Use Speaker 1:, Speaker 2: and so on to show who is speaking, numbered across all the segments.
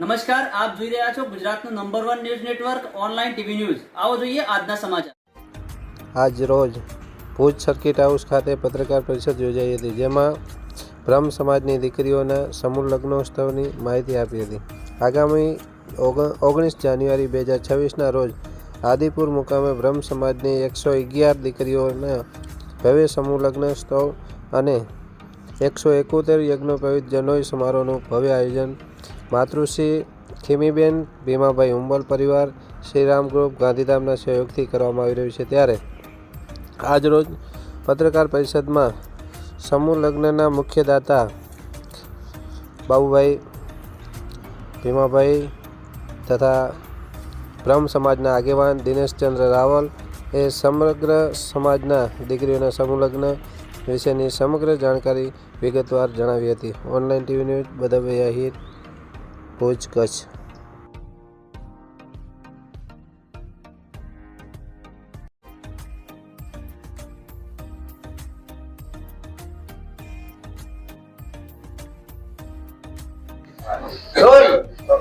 Speaker 1: નમસ્કાર, આપ જોઈ રહ્યા છો ગુજરાતનું number one news network online TV news આવો જોઈએ આજના સમાચાર.
Speaker 2: આજ રોજ ભુજ સર્કિટ હાઉસ ખાતે પત્રકાર પરિષદ યોજાઈ હતી, જેમાં બ્રહ્મ સમાજની દીકરીઓના સમૂહ લગ્નોત્સવની માહિતી આપી હતી. આગામી ઓગ- ઓગણીસ જાન્યુઆરી બે હજાર છવ્વીસના રોજ આદિપુર મુકામે બ્રહ્મ સમાજની એકસો અગિયાર દીકરીઓના ભવ્ય સમૂહ લગ્નોત્સવ અને એકસો એકોતેર યજ્ઞોપવિત જનોય સમારોહનું ભવ્ય આયોજન માતૃશ્રી ખીમીબેન ભીમાભાઈ ઉંબલ પરિવાર શ્રીરામ ગ્રુપ ગાંધીધામના સહયોગથી કરવામાં આવી રહ્યું છે. ત્યારે આજરોજ પત્રકાર પરિષદમાં સમૂહ લગ્નના મુખ્ય દાતા બાબુભાઈ ભીમાભાઈ તથા બ્રહ્મ સમાજના આગેવાન દિનેશચંદ્ર રાવલ એ સમગ્ર સમાજના દીકરીઓના સમૂહ લગ્ન વિશેની સમગ્ર જાણકારી વિગતવાર જણાવી હતી. Online TV news Badhabhai Ahir Bhuj Kutch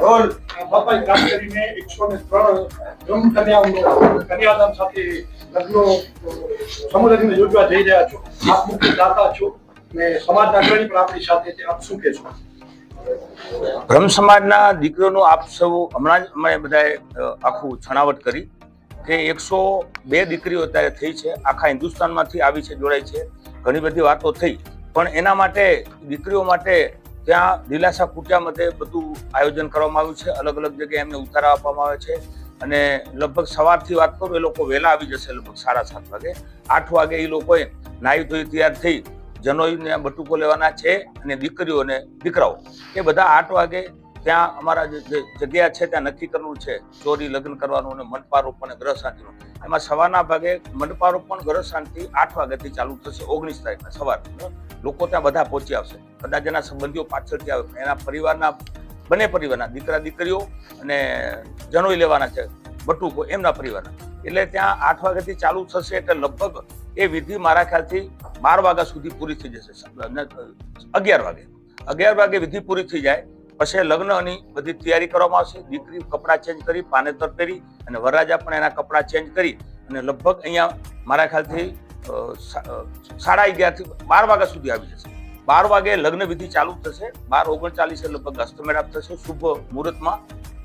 Speaker 3: role. બાપાએ એકસો ને ત્રણ કન્યાઓનો કન્યાદાન સાથે લગ્નો યોજવા જઈ રહ્યા છો. આપ છો. ને સમાજના અગ્રણી પણ આપણી સાથે છે. આપ શું કહેશો?
Speaker 4: બ્રહ્મ સમાજના દીકરીઓનું આપ સૌ હમણાં જ અમે બધાએ આખું છણાવટ કરી કે એકસો બે દીકરીઓ અત્યારે થઈ છે. આખા હિન્દુસ્તાનમાંથી આવી છે જોડાઈ છે. ઘણી બધી વાતો થઈ. પણ એના માટે, દીકરીઓ માટે ત્યાં દિલાસા કુટિયા મતે બધું આયોજન કરવામાં આવ્યું છે. અલગ અલગ જગ્યાએ એમને ઉતારા આપવામાં આવે છે. અને લગભગ સવારથી વાત કરું, એ લોકો વહેલા આવી જશે લગભગ સાડા સાત વાગે. આઠ વાગે એ લોકોએ નાહી ધોઈ તૈયાર થઈ જનોઈને બટુકો લેવાના છે અને દીકરીઓને દીકરાઓ. એ બધા આઠ વાગે ત્યાં અમારા જે જગ્યા છે ત્યાં નક્કી કરવું છે. ચોરી, લગ્ન કરવાનું અને મંડપારોપણ અને ગ્રહ શાંતિનું. એમાં સવારના ભાગે મંડપારોપણ, ગ્રહ શાંતિ આઠ વાગ્યાથી ચાલુ થશે, ઓગણીસ તારીખના સવાર. લોકો ત્યાં બધા પહોંચી આવશે. કદાચ એના સંબંધીઓ પાછળથી આવે. એના પરિવારના, બંને પરિવારના દીકરા દીકરીઓ અને જનોઈ લેવાના છે. બટુકો એમના પરિવારના. એટલે ત્યાં આઠ વાગ્યાથી ચાલુ થશે એટલે લગભગ એ વિધિ મારા ખ્યાલથી બાર વાગ્યા સુધી પૂરી થઈ જશે. અગિયાર વાગે. અગિયાર વાગે વિધિ પૂરી થઈ જાય. પછી લગ્નની બધી તૈયારી કરવામાં આવશે. દીકરી કપડાં ચેન્જ કરી પાનેતર પહેરી અને વરરાજા પણ એના કપડાં ચેન્જ કરી અને લગભગ અહીંયા મારા ખ્યાલથી સાડા અગિયારથી બાર વાગ્યા સુધી આવી જશે. બાર વાગે લગ્ન વિધિ ચાલુ થશે. બાર ઓગણચાલીસે લગભગ હસ્તમેળાપ થશે. શુભ મુહૂર્તમાં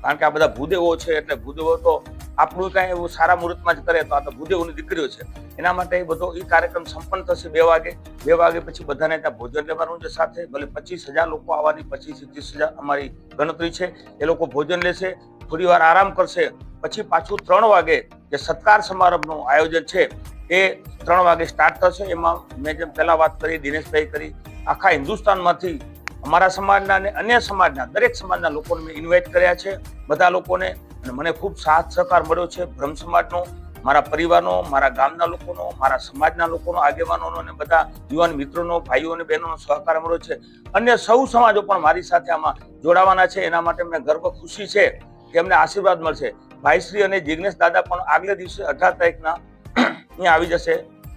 Speaker 4: કારણ કે આ બધા ભૂદેવો છે, એટલે ભૂદેવો તો આપણું કાંઈ એવું સારા મુહૂર્તમાં જ કરે તો આ તો ભૂદેવોની દીકરીઓ છે. એના માટે એ બધો એ કાર્યક્રમ સંપન્ન થશે બે વાગે. બે વાગે પછી બધાને ત્યાં ભોજન લેવાનું છે સાથે. ભલે પચીસ હજાર લોકો આવવાની, પચીસ ત્રીસ હજાર અમારી ગણતરી છે. એ લોકો ભોજન લેશે, થોડી આરામ કરશે. પછી પાછું ત્રણ વાગે જે સત્કાર સમારંભનું આયોજન છે, એ ત્રણ વાગે સ્ટાર્ટ થશે. એમાં મેં જેમ પહેલાં વાત કરી, દિનેશભાઈ કરી, આખા હિન્દુસ્તાનમાંથી અમારા સમાજના અને અન્ય સમાજના દરેક સમાજના લોકોને મેં ઇન્વાઇટ કર્યા છે. બધા લોકોને અને મને ખૂબ સાથ સહકાર મળ્યો છે. બ્રહ્મ સમાજનો, મારા પરિવારનો, મારા ગામના લોકોનો, મારા સમાજના લોકોનો, આગેવાનોનો અને બધા યુવાન મિત્રોનો, ભાઈઓ અને બહેનોનો સહકાર મળ્યો છે. અન્ય સૌ સમાજો પણ મારી સાથે આમાં જોડાવાના છે. એના માટે મને ગર્વ, ખુશી છે કે એમને આશીર્વાદ મળશે. ભાઈશ્રી અને જિગ્નેશ દાદા પણ આગલે દિવસે અઢાર તારીખના અહીંયા આવી જશે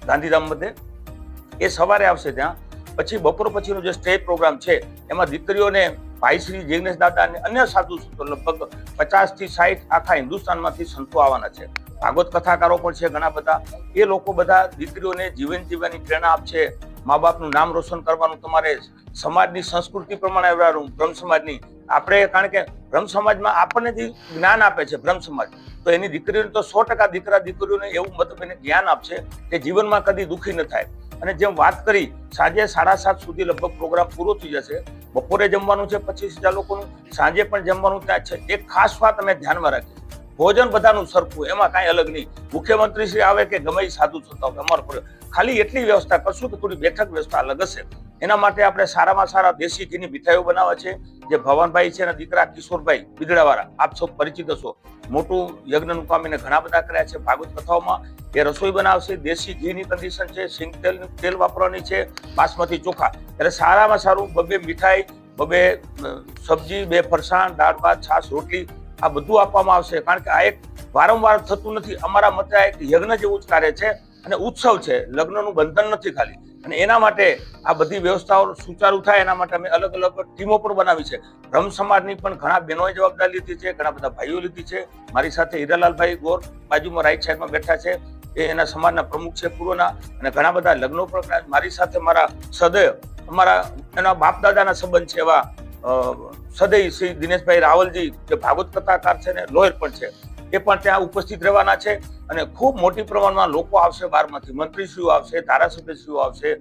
Speaker 4: ગાંધીધામ મધ્યે. એ સવારે આવશે ત્યાં. પછી બપોર પછીનો જે સ્ટેજ પ્રોગ્રામ છે, એમાં દીકરીઓને ભાઈશ્રી જિગ્નેશ દાદા અને અન્ય સાધુ સંતો લગભગ પચાસથી સાઠ આખા હિન્દુસ્તાનમાંથી સંતો આવવાના છે. ભાગવત કથાકારો પણ છે ઘણા બધા. એ લોકો બધા દીકરીઓને જીવન જીવવાની પ્રેરણા આપશે. મા બાપનું નામ રોશન કરવાનું તમારે સમાજની સંસ્કૃતિ પ્રમાણે રહેવાનું બ્રહ્મ સમાજની. આપણે કારણ કે બ્રહ્મ સમાજમાં આપણને જે જ્ઞાન આપે છે બ્રહ્મ સમાજ, તો એની દીકરીઓને તો સો ટકા દીકરા દીકરીઓને એવું મતલબ એને જ્ઞાન આપશે કે જીવનમાં કદી દુઃખી ન થાય. અને જેમ વાત કરી, સાંજે સાડા સાત સુધી લગભગ પ્રોગ્રામ પૂરો થઈ જશે. બપોરે જમવાનું છે પચીસ હજાર લોકોનું, સાંજે પણ જમવાનું ત્યાં છે. એક ખાસ વાત અમે ધ્યાનમાં રાખી ભોજન બધાનું સરખું, એમાં કાંઈ અલગ નહીં. મુખ્યમંત્રી શ્રી આવે કે ગમે સાધુ થતા હોય, અમારો ખાલી એટલી વ્યવસ્થા કરશું કે થોડી બેઠક વ્યવસ્થા અલગ હશે. એના માટે આપણે સારામાં સારા દેશી ઘીની મીઠાઈઓ બનાવવા છે. જે ભવનભાઈ છે અને દીકરા કિશોરભાઈ બિદડાવાળા, આપ સૌ પરિચિત હશો. મોટું યજ્ઞનું કામ એને ઘણા બધા કર્યા છે ભાગવત કથાઓમાં. એ રસોઈ બનાવશે, દેશી ઘીની કન્ડિશન છે, સિંગ તેલ તેલ વાપરવાની છે, બાસમતી ચોખા. એટલે સારામાં સારું બબે મીઠાઈ, બબે સબ્જી, બે ફરસાણ, દાળ, ભાત, છાશ, રોટલી આ બધું આપવામાં આવશે. કારણ કે આ એક વારંવાર થતું નથી. અમારા મતે આ એક યજ્ઞ જેવું જ કાર્ય છે. અને ઉત્સવ છે લગ્નનું બંધન નથી ખાલી. અને એના માટે આ બધી વ્યવસ્થાઓ સુચારુ થાય એના માટે અમે અલગ અલગ ટીમો પણ બનાવી છે. બ્રહ્મ સમાજની પણ ઘણા બહેનોએ જવાબદારી લીધી છે ઘણા બધા ભાઈઓ લીધી છે. મારી સાથે હીરાલાલભાઈ ગોર બાજુમાં રાઈટ સાઈડમાં બેઠા છે. એ એના સમાજના પ્રમુખ છે પૂર્વના અને ઘણા બધા લગ્નો પણ મારી સાથે મારા સદૈવ અમારા એના બાપ દાદાના સંબંધ છે એવા અ, સદૈવ શ્રી દિનેશભાઈ રાવલજી જે ભાગવત કથાકાર છે ને લોયર પણ છે. એ પણ ત્યાં ઉપસ્થિત રહેવાના છે. અને ખૂબ મોટી પ્રમાણમાં લોકો આવશે બહારમાંથી. મંત્રીશ્રીઓ આવશે, ધારાસભ્યશ્રીઓ આવશે,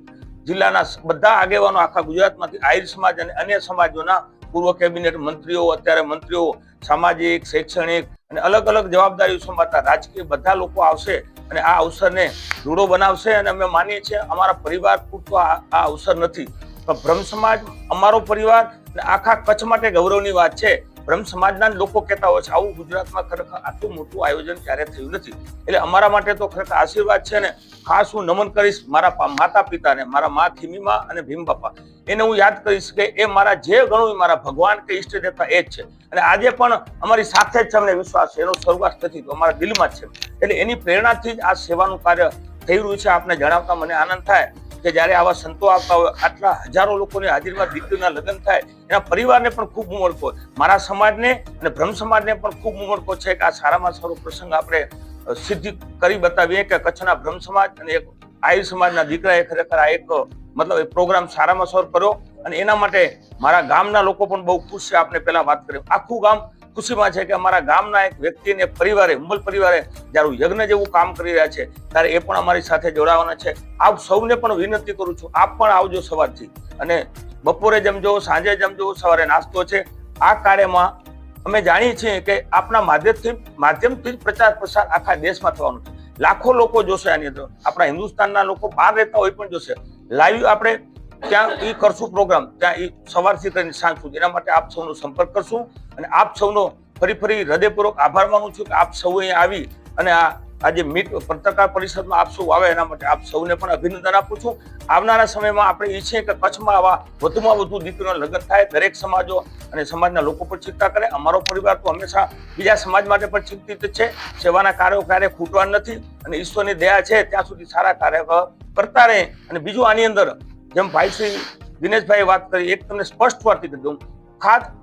Speaker 4: જિલ્લાના બધા આગેવાનો આખા ગુજરાતમાંથી, આહિર સમાજ અને અન્ય સમાજોના પૂર્વ કેબિનેટ મંત્રીઓ, અત્યારે મંત્રીઓ, સામાજિક, શૈક્ષણિક અને અલગ અલગ જવાબદારીઓ સંભાળતા રાજકીય બધા લોકો આવશે અને આ અવસરને રૂડો બનાવશે અને અમે માનીએ છીએ અમારા પરિવાર પૂરતો આ અવસર નથી. પણ બ્રહ્મ સમાજ અમારો પરિવાર અને આખા કચ્છ માટે ગૌરવની વાત છે. બ્રહ્મ સમાજના લોકો કહેતા હોય છે, આવું ગુજરાતમાં ખરેખર આટલું મોટું આયોજન ક્યારે થયું નથી? એટલે અમારા માટે તો ખરેખર આશીર્વાદ છે ને, ખાસ હું નમન કરીશ મારા માતા પિતાને મારા મા ખીમીમા અને ભીમ બાપા એને હું યાદ કરીશ કે એ મારા જે ગણું મારા ભગવાન કે ઈષ્ટ દેવતા એ જ છે. અને આજે પણ અમારી સાથે જ અમને વિશ્વાસ છે, એનો શરૂઆત નથી તો અમારા દિલમાં જ છે. એટલે એની પ્રેરણાથી જ આ સેવાનું કાર્ય થઈ રહ્યું છે, આપને જણાવતા મને આનંદ થાય. કે જ્યારે આવા સંતો આવતા હોય, આટલા હજારો લોકોની હાજરીમાં દીકરીના લગ્ન થાય, એના પરિવારને પણ ખૂબ ઉમળકો મારા સમાજને અને બ્રહ્મ સમાજને પણ ખૂબ ઉમળકો છે કે આ સારામાં સારો પ્રસંગ આપણે સિદ્ધિ કરી બતાવીએ કે કચ્છના બ્રહ્મ સમાજ અને એક આયુ સમાજના દીકરાએ ખરેખર આ એક મતલબ એ પ્રોગ્રામ સારામાં સારો કર્યો. અને એના માટે મારા ગામના લોકો પણ બહુ ખુશ છે. આપણે પહેલાં વાત કરી આખું ગામ ખુશીમાં છે કે અમારા ગામના એક વ્યક્તિને પરિવારે ઉંમલ પરિવારે જ્યારે યજ્ઞ જેવું કામ કરી રહ્યા છે, ત્યારે એ પણ અમારી સાથે જોડાવાના છે. આપ સૌને પણ વિનંતી કરું છું, આપ પણ આવજો સવારથી. અને બપોરે જમજો સાંજે જમજો સવારે નાસ્તો છે. આ કાર્યમાં અમે જાણીએ છીએ કે આપણા માધ્યમથી માધ્યમથી જ પ્રચાર પ્રસાર આખા દેશમાં થવાનો છે. લાખો લોકો જોશે આની અંદર. આપણા હિન્દુસ્તાનના લોકો બહાર રહેતા હોય પણ જોશે. લાઈવ આપણે ત્યાં એ કરશું પ્રોગ્રામ ત્યાં એ સવારથી કરીને સાંજ સુધી. એના માટે આપ સૌનો સંપર્ક કરશું અને આપ સૌનો ફરી ફરી હૃદયપૂર્વક આભાર માનું છું કે આપ સૌ અહીંયા આવી અને આ આજે મીટ પત્રકાર પરિષદમાં આપ સૌ આવે એના માટે આપ સૌને પણ અભિનંદન આપું છું. આવનારા સમયમાં આપણે ઈચ્છીએ કે કચ્છમાં આવા વધુમાં વધુ દીકરીઓના લગ્ન થાય, દરેક સમાજો અને સમાજના લોકો પણ ચિંતા કરે. અમારો પરિવાર તો હંમેશા બીજા સમાજ માટે પણ ચિંતિત છે. સેવાના કાર્યો ક્યારે ખૂટવા નથી અને ઈશ્વરની દયા છે. ત્યાં સુધી સારા કાર્ય કરતા રહે અને બીજું આની અંદર જેમ ભાઈ શ્રી દિનેશભાઈ વાત કરી, એક તમને સ્પષ્ટ વાતથી કરી દઉં.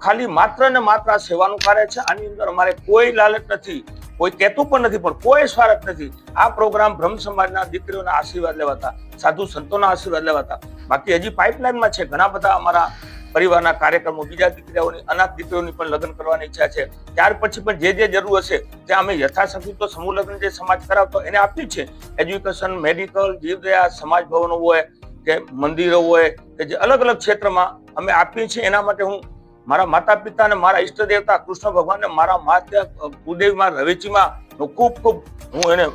Speaker 4: ખાલી માત્ર ને માત્ર સેવાનું કાર્ય છે, આની અંદર અમારે કોઈ લાલચ નથી, કોઈ કહેતું પણ નથી, પણ કોઈ સ્વાર્થ નથી. આ પ્રોગ્રામ બ્રહ્મ સમાજના દીકરીઓના આશીર્વાદ લેવાતા, સાધુ સંતોના આશીર્વાદ લેવાતા. બાકી હજી પાઇપલાઇનમાં છે, ઘણા બધા અમારા પરિવારના કાર્યક્રમો, બીજા દીકરીઓની, અનાથ દીકરીઓની પણ લગ્ન કરવાની ઈચ્છા છે. ત્યાર પછી પણ જે જે જરૂર હશે ત્યાં અમે યથાશક્તિ તો સમૂહ લગ્ન જે સમાજ કરાવતો, એને આપ્યું છે. એજ્યુકેશન મેડિકલ જીવદયા, સમાજ ભવનો હોય કે મંદિરો હોય કે જે અલગ અલગ ક્ષેત્રમાં અમે આપીએ છીએ, એના માટે હું મારા માતા પિતા અને મારા ઈષ્ટ દેવતા કૃષ્ણ ભગવાનને મારા માતા કુદેવમાં રવેચીમાં ખૂબ ખૂબ હું એને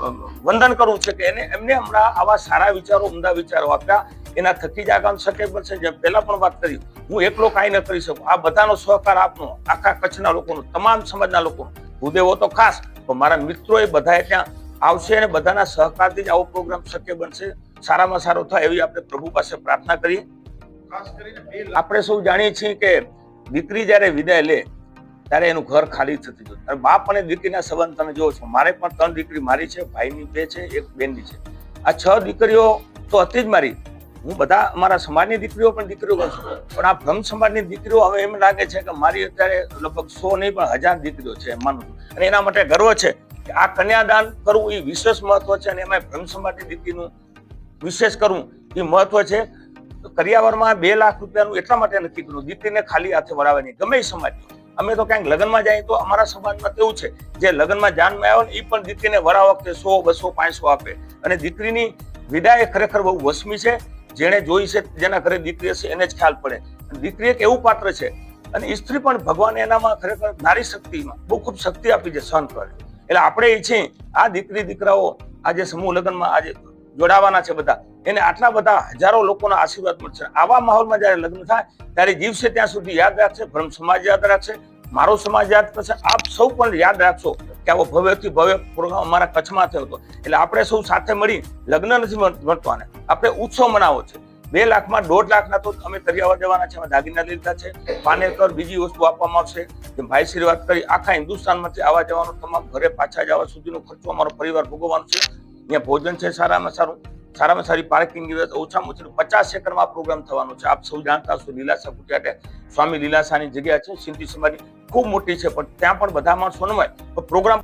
Speaker 4: વંદન કરું છું કે એને એમને હમણાં આવા સારા વિચારો, ઉમદા વિચારો આપ્યા. એના થકી જ આગામ શકે પડશે જેમ પહેલા પણ વાત કરી, હું એકલો કાંઈ ન કરી શકું. આ બધાનો સહકાર આપનો, આખા કચ્છના લોકોનો, તમામ સમાજના લોકોનો. ભૂદેવો તો ખાસ, પણ મારા મિત્રો એ બધાએ ત્યાં આવશે અને બધાના સહકારથી જ આવો પ્રોગ્રામ શક્ય બનશે. સારામાં સારો થાય એવી આપણે પ્રભુ પાસે પ્રાર્થના કરીએ. આપણે સૌ જાણીએ છીએ કે દીકરી જ્યારે વિદાય લે ત્યારે એનું ઘર ખાલી થતું અને બાપ અને દીકરીના સંબંધ તમે જુઓ છો મારે પણ ત્રણ દીકરી મારી છે ભાઈની બે છે એક બેનની છે. આ છ દીકરીઓ તો હતી જ મારી. હું બધા અમારા સમાજની દીકરીઓ પણ દીકરીઓ ગણું છું. પણ આ બ્રહ્મ સમાજની દીકરીઓ હવે એમ લાગે છે કે મારી અત્યારે લગભગ સો નહીં પણ હજાર દીકરીઓ છે એમ માનું અને એના માટે ગર્વ છે કે આ કન્યાદાન કરવું એ વિશેષ મહત્વ છે અને એમાં બ્રહ્મ સમાજની દીકરીનું વિશેષ કરવું એ મહત્વ છે. કરિયાવરમાં બે લાખ રૂપિયાનું એટલા માટે નક્કી કર્યું દીકરીને ખાલી હાથે વળાવવાની ગમે સમાજ અમે તો ક્યાંક લગ્નમાં જાય તો અમારા સમાજમાં કેવું છે, જે લગ્નમાં જાનમાં આવે ને, એ પણ દીકરીને વરા વખતે સો, બસો, પાંચસો આપે. અને દીકરીની વિદાય ખરેખર બહુ વસમી છે. જેણે જોઈ છે જેના ઘરે દીકરી હશે, એને જ ખ્યાલ પડે. દીકરી એક એવું પાત્ર છે. અને સ્ત્રી પણ ભગવાને એનામાં ખરેખર નારી શક્તિમાં બહુ ખૂબ શક્તિ આપી છે, સહન કરે. એટલે આપણે ઈચ્છીએ આ દીકરી, દીકરાઓ આજે સમૂહ લગ્નમાં આજે જોડાવાના છે બધા. એને આટલા બધા હજારો લોકોના આશીર્વાદ મળશે. આવા માહોલમાં જ્યારે લગ્ન થાય, ત્યારે જીવશે ત્યાં સુધી યાદ રાખશે, બ્રહ્મ સમાજ યાદ રાખશે, મારો સમાજ યાદ કરશે. આપ સૌ પણ યાદ રાખશો કે આવો ભવ્યથી ભવ્ય પ્રોગ્રામ અમારા કચ્છમાં થયો હતો. એટલે આપણે સૌ સાથે મળી લગ્ન નથી મળવાને આપણે ઉત્સવ મનાવો છે. બે લાખમાં દોઢ લાખના તો અમે તરિયાવા દેવાના છે, અમે દાગીના લીધા છે. પાનેકર બીજી વસ્તુ આપવામાં આવશે જેમ ભાઈ શ્રી વાત કરી, આખા હિન્દુસ્તાનમાંથી આવવા જવાનો તમામ ઘરે પાછા જવા સુધીનો ખર્ચો અમારો પરિવાર ભોગવવાનો છે. અહીંયા ભોજન છે સારામાં સારું. સારામાં સારી પાર્કિંગ વ્યવસ્થા ઓછામાં ઓછું પચાસ એકરમાં પ્રોગ્રામ થવાનો છે. આપ સૌ જાણતા હશો લીલાસા કુટિયાટે સ્વામી લીલાસાની જગ્યા છે, સિંધી સમાજની ખૂબ મોટી છે, પણ ત્યાં પણ બધા માણસો ન તો પ્રોગ્રામ